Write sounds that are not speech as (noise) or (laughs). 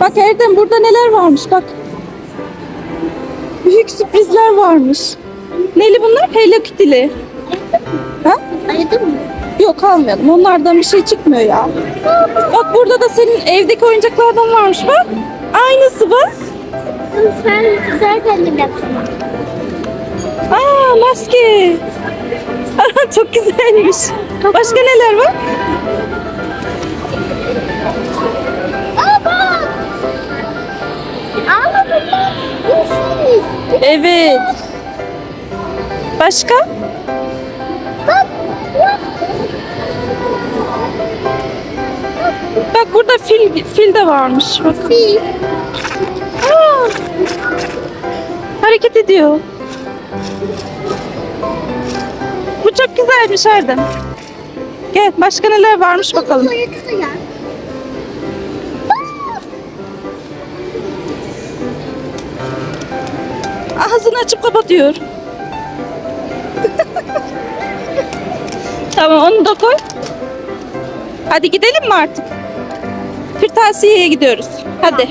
Bak Erdem burada neler varmış bak. Büyük sürprizler varmış. Neli bunlar? Hello Kitty'li. Ha? Ayırdın mı? Yok almayalım. Onlardan bir şey çıkmıyor ya. Bak burada da senin evdeki oyuncaklardan varmış bak. Aynısı bak. Sen güzel kendim yaptım. Aa maske. (laughs) Çok güzelmiş. Başka neler var? Evet. Başka? Bak! Bak! Burada fil fil de varmış. Bak. Fil. Hareket ediyor. Bu çok güzelmiş Erdem. Gel başka neler varmış bakalım. Ağzını açıp kapatıyor. tamam onu da koy. Hadi gidelim mi artık? Kırtasiye'ye gidiyoruz. Hadi.